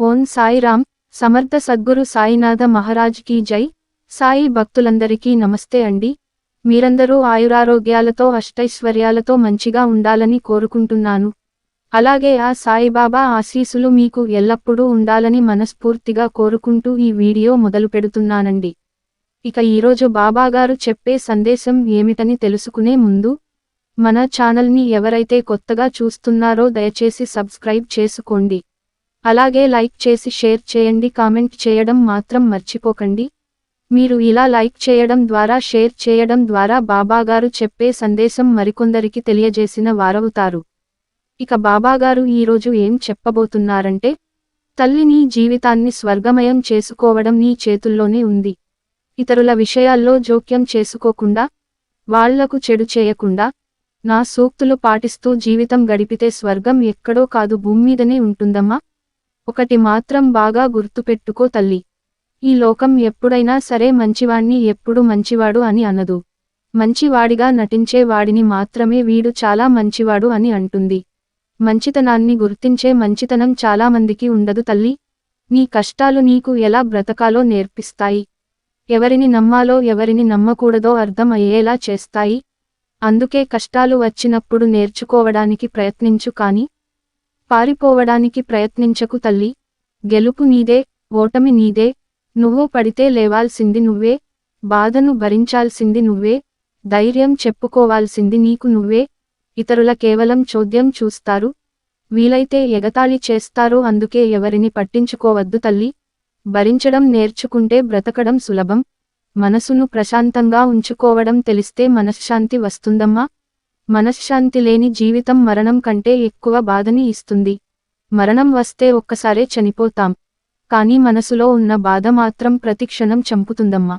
ఓం సాయిరామ్ సమర్థ సద్గురు సాయినాథ మహారాజ్కి జై. సాయి భక్తులందరికీ నమస్తే అండి. మీరందరూ ఆయురారోగ్యాలతో అష్టైశ్వర్యాలతో మంచిగా ఉండాలని కోరుకుంటున్నాను. అలాగే ఆ సాయిబాబా ఆశీసులు మీకు ఎల్లప్పుడూ ఉండాలని మనస్ఫూర్తిగా కోరుకుంటూ ఈ వీడియో మొదలు పెడుతున్నానండి. ఇక ఈరోజు బాబాగారు చెప్పే సందేశం ఏమిటని తెలుసుకునే ముందు మన ఛానల్ని ఎవరైతే కొత్తగా చూస్తున్నారో దయచేసి సబ్స్క్రైబ్ చేసుకోండి. అలాగే లైక్ చేసి షేర్ చేయండి కామెంట్ చేయడం మాత్రం మర్చిపోకండి. మీరు ఇలా లైక్ చేయడం ద్వారా షేర్ చేయడం ద్వారా బాబాగారు చెప్పే సందేశం మరికొందరికి తెలియజేసిన వారవుతారు. ఇక బాబాగారు ఈరోజు ఏం చెప్పబోతున్నారంటే తల్లి నీ జీవితాన్ని స్వర్గమయం చేసుకోవడం నీ చేతుల్లోనే ఉంది. ఇతరుల విషయాల్లో జోక్యం చేసుకోకుండా వాళ్ళకు చెడు చేయకుండా నా సూక్తులు పాటిస్తూ జీవితం గడిపితే స్వర్గం ఎక్కడో కాదు భూమ్మీదనే ఉంటుందమ్మా. ఒకటి మాత్రం బాగా గుర్తుపెట్టుకో తల్లి. ఈ లోకం ఎప్పుడైనా సరే మంచివాణ్ణి ఎప్పుడు మంచివాడు అని అనదు. మంచివాడిగా నటించే వాడిని మాత్రమే వీడు చాలా మంచివాడు అని అంటుంది. మంచితనాన్ని గుర్తించే మంచితనం చాలామందికి ఉండదు తల్లి. నీ కష్టాలు నీకు ఎలా బ్రతకాలో నేర్పిస్తాయి. ఎవరిని నమ్మాలో ఎవరిని నమ్మకూడదో అర్థం అయ్యేలా చేస్తాయి. అందుకే కష్టాలు వచ్చినప్పుడు నేర్చుకోవడానికి ప్రయత్నించు కానీ పారిపోవడానికి ప్రయత్నించకు తల్లి. గెలుపు నీదే ఓటమి నీదే. నువ్వు పడితే లేవాల్సింది నువ్వే. బాధను భరించాల్సింది నువ్వే. ధైర్యం చెప్పుకోవాల్సింది నీకు నువ్వే. ఇతరుల కేవలం చోద్యం చూస్తారు. వీలైతే ఎగతాళి చేస్తారు అందుకే ఎవరిని పట్టించుకోవద్దు తల్లి. భరించడం నేర్చుకుంటే బ్రతకడం సులభం. మనసును ప్రశాంతంగా ఉంచుకోవడం తెలిస్తే మనశ్శాంతి వస్తుందమ్మా. మనశ్శాంతి లేని జీవితం మరణం కంటే ఎక్కువ బాధని ఇస్తుంది. మరణం వస్తే ఒక్కసారే చనిపోతాం. కానీ మనసులో ఉన్న బాధ మాత్రం ప్రతిక్షణం చంపుతుందమ్మా.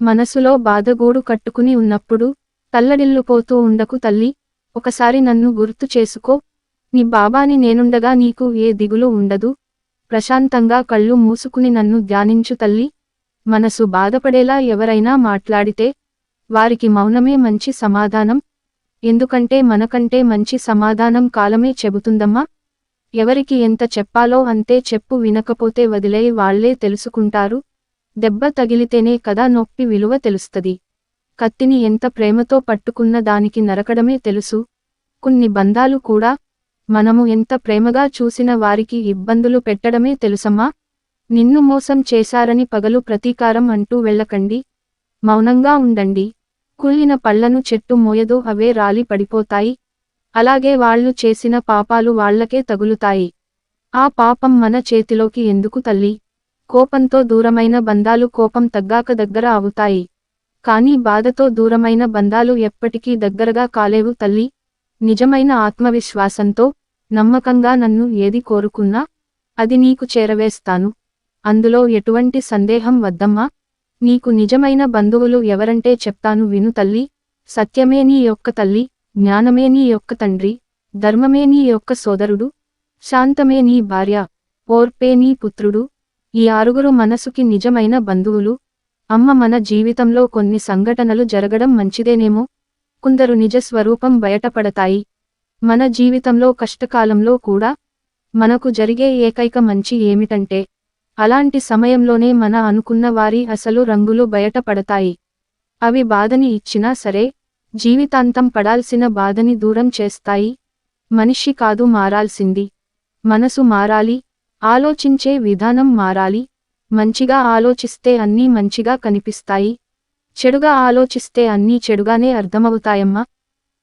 మనసులో బాధగూడు కట్టుకుని ఉన్నప్పుడు తల్లడిల్లుపోతూ ఉండకు తల్లి. ఒకసారి నన్ను గుర్తు చేసుకో. నీ బాబాని నేనుండగా నీకు ఏ దిగులు ఉండదు. ప్రశాంతంగా కళ్ళు మూసుకుని నన్ను ధ్యానించు తల్లి. మనసు బాధపడేలా ఎవరైనా మాట్లాడితే వారికి మౌనమే మంచి సమాధానం. ఎందుకంటే మనకంటే మంచి సమాధానం కాలమే చెబుతుందమ్మా. ఎవరికి ఎంత చెప్పాలో అంతే చెప్పు వినకపోతే వదిలే వాళ్ళే తెలుసుకుంటారు. దెబ్బ తగిలితేనే కదా నొప్పి విలువ తెలుస్తది. కత్తిని ఎంత ప్రేమతో పట్టుకున్న దానికి నరకడమే తెలుసు. కొన్ని బంధాలు కూడా మనము ఎంత ప్రేమగా చూసిన వారికి ఇబ్బందులు పెట్టడమే తెలుసమ్మా. నిన్ను మోసం చేశారని పగలు ప్రతీకారం అంటూ వెళ్ళకండి. మౌనంగా ఉండండి. కుళ్ళిన పళ్ళను చెట్టు మోయదు అవే రాలి పడిపోతాయి. అలాగే వాళ్ళు చేసిన పాపాలు వాళ్ళకే తగులుతాయి. ఆ పాపం మన చేతిలోకి ఎందుకు తల్లి? కోపంతో దూరమైన బంధాలు కోపం తగ్గాక దగ్గర అవుతాయి కానీ బాధతో దూరమైన బంధాలు ఎప్పటికీ దగ్గరగా కాలేవు తల్లి. నిజమైన ఆత్మవిశ్వాసంతో నమ్మకంగా నన్ను ఏది కోరుకున్నా అది నీకు చేరవేస్తాను. అందులో ఎటువంటి సందేహం వద్దమ్మా. నీకు నిజమైన బంధువులు ఎవరంటే చెప్తాను విను తల్లి. సత్యమే నీ యొక్క తల్లి జ్ఞానమే నీ యొక్క తండ్రి ధర్మమే నీ యొక్క సోదరుడు శాంతమే నీ భార్య ఓర్పే నీ పుత్రుడు. ఈ ఆరుగురు మనసుకి నిజమైన బంధువులు. అమ్మ మన జీవితంలో కొన్ని సంఘటనలు జరగడం మంచిదేనేమో. కొందరు నిజ స్వరూపం బయటపడతాయి. మన జీవితంలో కష్టకాలంలో కూడా మనకు జరిగే ఏకైక మంచి ఏమిటంటే అలాంటి సమయంలోనే మన అనుకున్న వారి అసలు రంగులు బయటపడతాయి. అవి బాధని ఇచ్చినా సరే జీవితాంతం పడాల్సిన బాధని దూరం చేస్తాయి. మనిషి కాదు మారాల్సింది. మనసు మారాలి ఆలోచించే విధానం మారాలి. మంచిగా ఆలోచిస్తే అన్నీ మంచిగా కనిపిస్తాయి. చెడుగా ఆలోచిస్తే అన్నీ చెడుగానే అర్థమవుతాయమ్మా.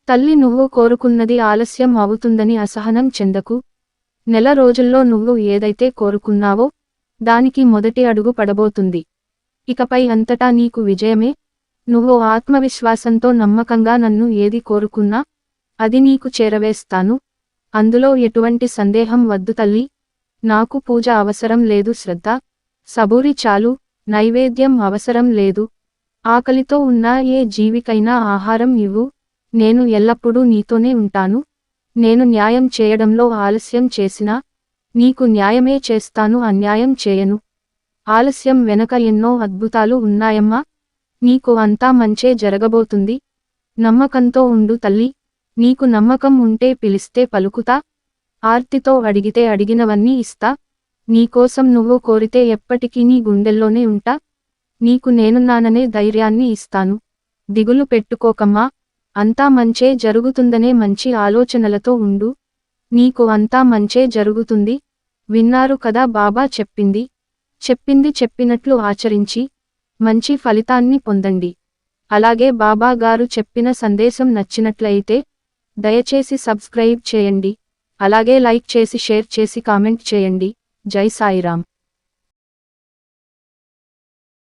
తల్లి నువ్వు కోరుకున్నది ఆలస్యం అవుతుందని అసహనం చెందకు. నెల రోజుల్లో నువ్వు ఏదైతే కోరుకున్నావో దానికి మొదటి అడుగు పడబోతుంది. ఇకపై అంతటా నీకు విజయమే. నువ్వు ఆత్మవిశ్వాసంతో నమ్మకంగా నన్ను ఏది కోరుకున్నా అది నీకు చేరవేస్తాను. అందులో ఎటువంటి సందేహం వద్దు తల్లి. నాకు పూజ అవసరం లేదు శ్రద్ధ. సబూరి చాలు. నైవేద్యం అవసరం లేదు. ఆకలితో ఉన్న ఏ జీవికైనా ఆహారం ఇవ్వు. నేను ఎల్లప్పుడూ నీతోనే ఉంటాను. నేను న్యాయం చేయడంలో ఆలస్యం చేసినా నీకు న్యాయమే చేస్తాను అన్యాయం చేయను. ఆలస్యం వెనక ఎన్నో అద్భుతాలు ఉన్నాయమ్మా. నీకు అంతా మంచే జరగబోతుంది. నమ్మకంతో ఉండు తల్లి. నీకు నమ్మకం ఉంటే పిలిస్తే పలుకుతా. ఆర్తితో అడిగితే అడిగినవన్నీ ఇస్తా. నీకోసం నువ్వు కోరితే ఎప్పటికీ నీ గుండెల్లోనే ఉంటా. నీకు నేనున్నాననే ధైర్యాన్ని ఇస్తాను. దిగులు పెట్టుకోకమ్మా. అంతా మంచే జరుగుతుందనే మంచి ఆలోచనలతో ఉండు. నీకు అంతా మంచే జరుగుతుంది. విన్నారు కదా బాబా చెప్పింది. చెప్పింది చెప్పినట్లు ఆచరించి మంచి ఫలితాన్ని పొందండి. అలాగే బాబా గారు చెప్పిన సందేశం నచ్చినట్లయితే దయచేసి సబ్స్క్రైబ్ చేయండి. అలాగే లైక్ చేసి షేర్ చేసి కామెంట్ చేయండి. జై సాయిరామ్.